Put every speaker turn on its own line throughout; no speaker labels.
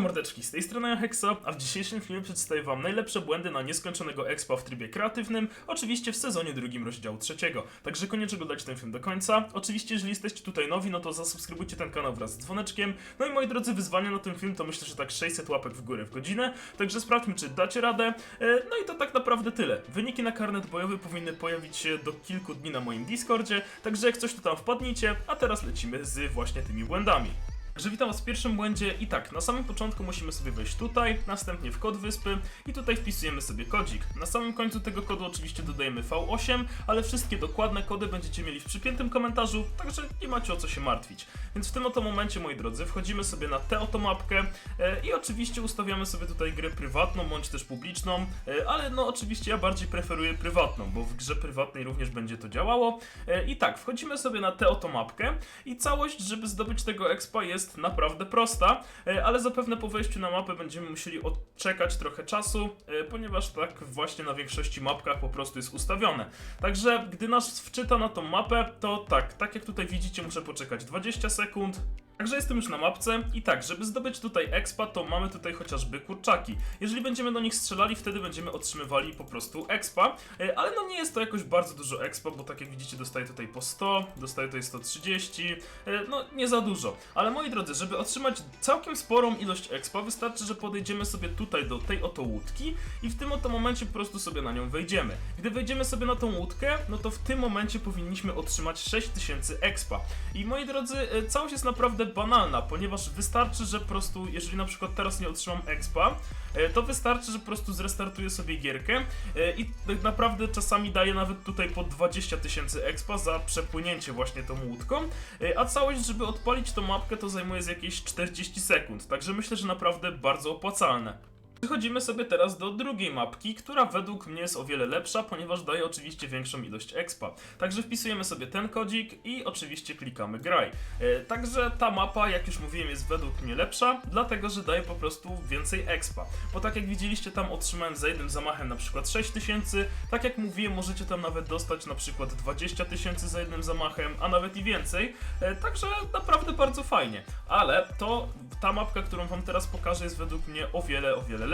Mordeczki, z tej strony Hexa, a w dzisiejszym filmie przedstawię wam najlepsze błędy na nieskończonego expa w trybie kreatywnym, oczywiście w sezonie drugim rozdziału trzeciego. Także koniecznie oglądajcie ten film do końca. Oczywiście, jeżeli jesteście tutaj nowi, no to zasubskrybujcie ten kanał wraz z dzwoneczkiem. No i moi drodzy, wyzwania na ten film to myślę, że tak 600 łapek w górę w godzinę, także sprawdźmy, czy dacie radę. E, No i to tak naprawdę tyle. Wyniki na karnet bojowy powinny pojawić się do kilku dni na moim Discordzie, także jak coś to tam wpadnijcie, a teraz lecimy z właśnie tymi błędami. Także witam was w pierwszym błędzie i tak, na samym początku musimy sobie wejść tutaj, następnie w kod wyspy i tutaj wpisujemy sobie kodzik. Na samym końcu tego kodu oczywiście dodajemy V8, ale wszystkie dokładne kody będziecie mieli w przypiętym komentarzu, także nie macie o co się martwić. Więc w tym oto momencie, moi drodzy, wchodzimy sobie na tę oto mapkę e, i oczywiście ustawiamy sobie tutaj grę prywatną bądź też publiczną, e, ale no oczywiście ja bardziej preferuję prywatną, bo w grze prywatnej również będzie to działało. E, I tak, wchodzimy sobie na tę oto mapkę i całość, żeby zdobyć tego expa jest naprawdę prosta, e, ale zapewne po wejściu na mapę będziemy musieli odczekać trochę czasu, e, ponieważ tak właśnie na większości mapkach po prostu jest ustawione. Także gdy nas wczyta na tą mapę, to tak, tak jak tutaj widzicie, muszę poczekać 20 sekund, Także jestem już na mapce i tak, żeby zdobyć tutaj expa, to mamy tutaj chociażby kurczaki. Jeżeli będziemy do nich strzelali, wtedy będziemy otrzymywali po prostu expa, e, ale no nie jest to jakoś bardzo dużo expa, bo tak jak widzicie dostaję tutaj po 100, dostaję tutaj 130, e, no nie za dużo. Ale moi drodzy, żeby otrzymać całkiem sporą ilość expa, wystarczy, że podejdziemy sobie tutaj do tej oto łódki i w tym oto momencie po prostu sobie na nią wejdziemy. Gdy wejdziemy sobie na tą łódkę, no to w tym momencie powinniśmy otrzymać 6000 expa. I moi drodzy, e, całość jest naprawdę banalna, ponieważ wystarczy, że po prostu, jeżeli na przykład teraz nie otrzymam expa, e, to wystarczy, że po prostu zrestartuję sobie gierkę e, i tak naprawdę czasami daję nawet tutaj po 20 tysięcy expa za przepłynięcie właśnie tą łódką, e, a całość, żeby odpalić tą mapkę, to zajmuje z jakieś 40 sekund, także myślę, że naprawdę bardzo opłacalne. Przechodzimy sobie teraz do drugiej mapki, która według mnie jest o wiele lepsza, ponieważ daje oczywiście większą ilość expa. Także wpisujemy sobie ten kodzik i oczywiście klikamy graj. E, także ta mapa, jak już mówiłem, jest według mnie lepsza, dlatego że daje po prostu więcej expa. Bo tak jak widzieliście, tam otrzymałem za jednym zamachem na przykład 6000, tak jak mówiłem, możecie tam nawet dostać na przykład 20 tysięcy za jednym zamachem, a nawet i więcej. E, także naprawdę bardzo fajnie. Ale to ta mapka, którą wam teraz pokażę, jest według mnie o wiele, o wiele lepsza.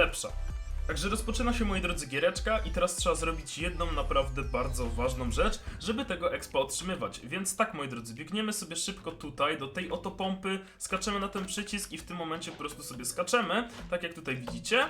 Także rozpoczyna się, moi drodzy, giereczka i teraz trzeba zrobić jedną naprawdę bardzo ważną rzecz, żeby tego expa otrzymywać. Więc tak, moi drodzy, biegniemy sobie szybko tutaj, do tej oto pompy, skaczemy na ten przycisk i w tym momencie po prostu sobie skaczemy, tak jak tutaj widzicie.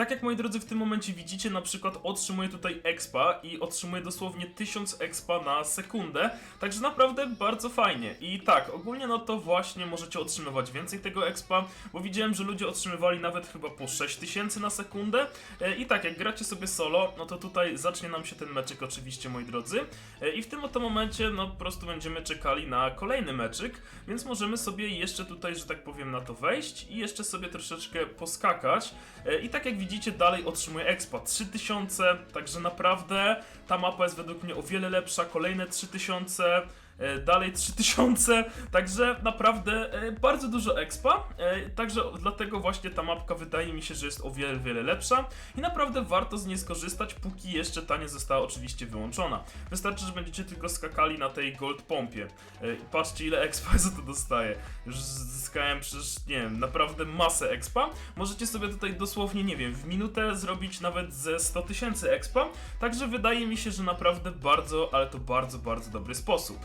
Tak jak moi drodzy w tym momencie widzicie, na przykład otrzymuję tutaj expa i otrzymuję dosłownie 1000 expa na sekundę, także naprawdę bardzo fajnie. I tak, ogólnie no to właśnie możecie otrzymywać więcej tego expa, bo widziałem, że ludzie otrzymywali nawet chyba po 6000 na sekundę. E, I tak, jak gracie sobie solo, no to tutaj zacznie nam się ten meczyk oczywiście, moi drodzy. E, I w tym oto momencie, no po prostu będziemy czekali na kolejny meczyk, więc możemy sobie jeszcze tutaj, że tak powiem, na to wejść i jeszcze sobie troszeczkę poskakać. E, I tak jak widzicie, dalej otrzymuję expa 3000, także naprawdę ta mapa jest według mnie o wiele lepsza. Kolejne 3000, e, dalej 3000, także naprawdę e, bardzo dużo expa. e, Także dlatego właśnie ta mapka wydaje mi się, że jest o wiele, wiele lepsza i naprawdę warto z niej skorzystać, póki jeszcze ta nie została oczywiście wyłączona. Wystarczy, że będziecie tylko skakali na tej gold pompie. E, Patrzcie ile expa za to dostaję. Już zyskałem przecież, nie wiem, naprawdę masę expa. Możecie sobie tutaj dosłownie, nie wiem, w minutę zrobić nawet ze 100 tysięcy expa. Także wydaje mi się, że naprawdę bardzo, ale to bardzo, bardzo dobry sposób.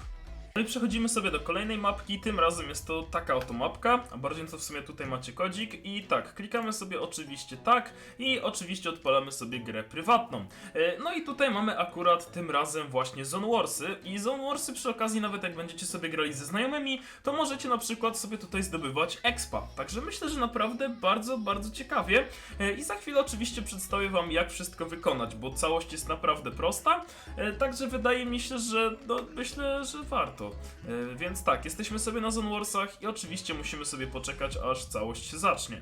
No i przechodzimy sobie do kolejnej mapki, tym razem jest to taka oto mapka, a bardziej to w sumie tutaj macie kodzik. I tak, klikamy sobie oczywiście tak. I oczywiście odpalamy sobie grę prywatną. E, No i tutaj mamy akurat tym razem właśnie Zone Warsy. I Zone Warsy przy okazji nawet jak będziecie sobie grali ze znajomymi, to możecie na przykład sobie tutaj zdobywać expa. Także myślę, że naprawdę bardzo, bardzo ciekawie. E, i za chwilę oczywiście przedstawię wam jak wszystko wykonać, bo całość jest naprawdę prosta, E, także wydaje mi się, że no, myślę, że warto. E, Więc tak, jesteśmy sobie na Zone Warsach i oczywiście musimy sobie poczekać, aż całość się zacznie.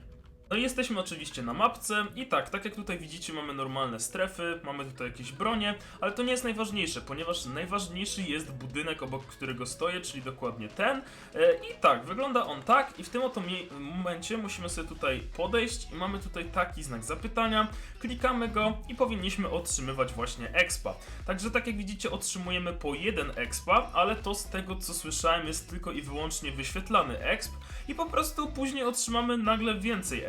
No i jesteśmy oczywiście na mapce i tak, tak jak tutaj widzicie mamy normalne strefy, mamy tutaj jakieś bronie, ale to nie jest najważniejsze, ponieważ najważniejszy jest budynek obok którego stoję, czyli dokładnie ten. E, I tak, wygląda on tak i w tym oto momencie musimy sobie tutaj podejść i mamy tutaj taki znak zapytania, klikamy go i powinniśmy otrzymywać właśnie expa. Także tak jak widzicie otrzymujemy po jeden expa, ale to z tego co słyszałem jest tylko i wyłącznie wyświetlany exp i po prostu później otrzymamy nagle więcej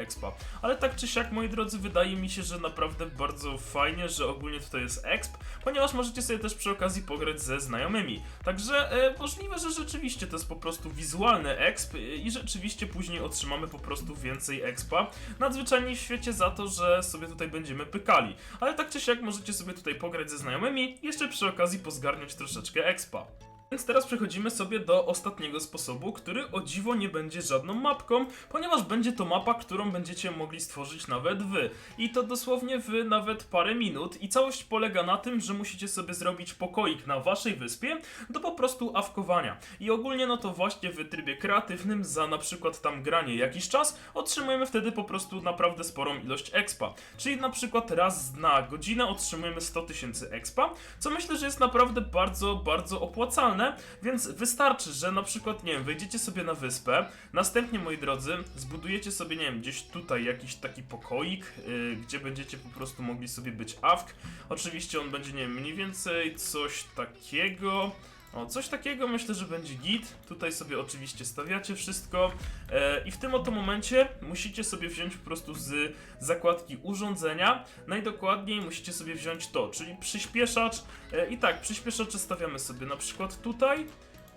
Ale tak czy siak, moi drodzy, wydaje mi się, że naprawdę bardzo fajnie, że ogólnie tutaj jest exp, ponieważ możecie sobie też przy okazji pograć ze znajomymi. Także e, możliwe, że rzeczywiście to jest po prostu wizualny exp e, i rzeczywiście później otrzymamy po prostu więcej expa. Nadzwyczajnie w świecie za to, że sobie tutaj będziemy pykali. Ale tak czy siak możecie sobie tutaj pograć ze znajomymi, jeszcze przy okazji pozgarniać troszeczkę expa. Więc teraz przechodzimy sobie do ostatniego sposobu, który o dziwo nie będzie żadną mapką, ponieważ będzie to mapa, którą będziecie mogli stworzyć nawet wy. I to dosłownie w nawet parę minut i całość polega na tym, że musicie sobie zrobić pokoik na waszej wyspie do po prostu awkowania. I ogólnie no to właśnie w trybie kreatywnym za na przykład tam granie jakiś czas otrzymujemy wtedy po prostu naprawdę sporą ilość expa. Czyli na przykład raz na godzinę otrzymujemy 100 tysięcy expa, co myślę, że jest naprawdę bardzo, bardzo opłacalne, więc wystarczy, że na przykład, nie wiem, wejdziecie sobie na wyspę, następnie, moi drodzy, zbudujecie sobie, nie wiem, gdzieś tutaj jakiś taki pokoik, yy, gdzie będziecie po prostu mogli sobie być awk. Oczywiście on będzie, nie wiem, mniej więcej coś takiego. O, coś takiego myślę, że będzie git. Tutaj sobie oczywiście stawiacie wszystko e, i w tym oto momencie musicie sobie wziąć po prostu z zakładki urządzenia. Najdokładniej musicie sobie wziąć to, czyli przyspieszacz. E, I tak, przyspieszacze stawiamy sobie na przykład tutaj.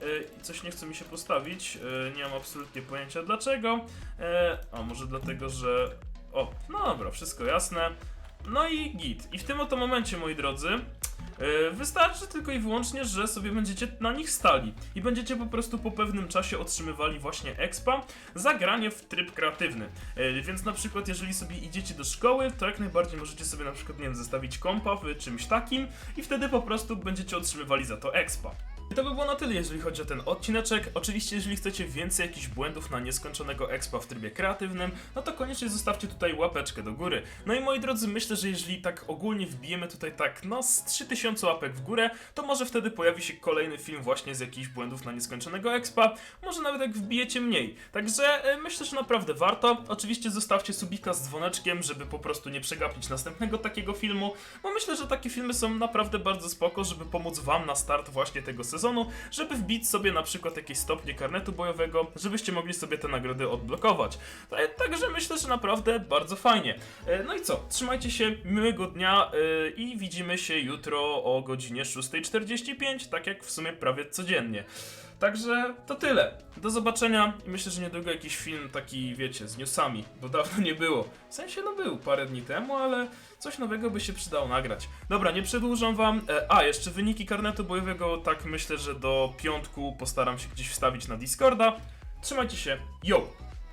E, Coś nie chce mi się postawić, e, nie mam absolutnie pojęcia dlaczego. E, A może dlatego, że... O, no dobra, wszystko jasne. No i git. I w tym oto momencie, moi drodzy, Wystarczy tylko i wyłącznie, że sobie będziecie na nich stali i będziecie po prostu po pewnym czasie otrzymywali właśnie expa za granie w tryb kreatywny. Yy, Więc na przykład jeżeli sobie idziecie do szkoły, to jak najbardziej możecie sobie na przykład, nie wiem, zestawić kompa w czymś takim i wtedy po prostu będziecie otrzymywali za to expa. To by było na tyle, jeżeli chodzi o ten odcineczek. Oczywiście, jeżeli chcecie więcej jakichś błędów na nieskończonego expa w trybie kreatywnym, no to koniecznie zostawcie tutaj łapeczkę do góry. No i moi drodzy, myślę, że jeżeli tak ogólnie wbijemy tutaj tak, no z 3000 łapek w górę, to może wtedy pojawi się kolejny film właśnie z jakichś błędów na nieskończonego expa, może nawet jak wbijecie mniej. Także e, myślę, że naprawdę warto. Oczywiście zostawcie subika z dzwoneczkiem, żeby po prostu nie przegapić następnego takiego filmu, bo myślę, że takie filmy są naprawdę bardzo spoko, żeby pomóc wam na start właśnie tego sezonu, żeby wbić sobie na przykład jakieś stopnie karnetu bojowego, żebyście mogli sobie te nagrody odblokować. Także myślę, że naprawdę bardzo fajnie. E, No i co, trzymajcie się, miłego dnia e, i widzimy się jutro o godzinie 6.45, tak jak w sumie prawie codziennie. Także to tyle. Do zobaczenia i myślę, że niedługo jakiś film taki, wiecie, z newsami, bo dawno nie było. W sensie, no był parę dni temu, ale coś nowego by się przydało nagrać. Dobra, nie przedłużam wam. E, A, jeszcze wyniki karnetu bojowego, tak myślę, że do piątku postaram się gdzieś wstawić na Discorda. Trzymajcie się, yo!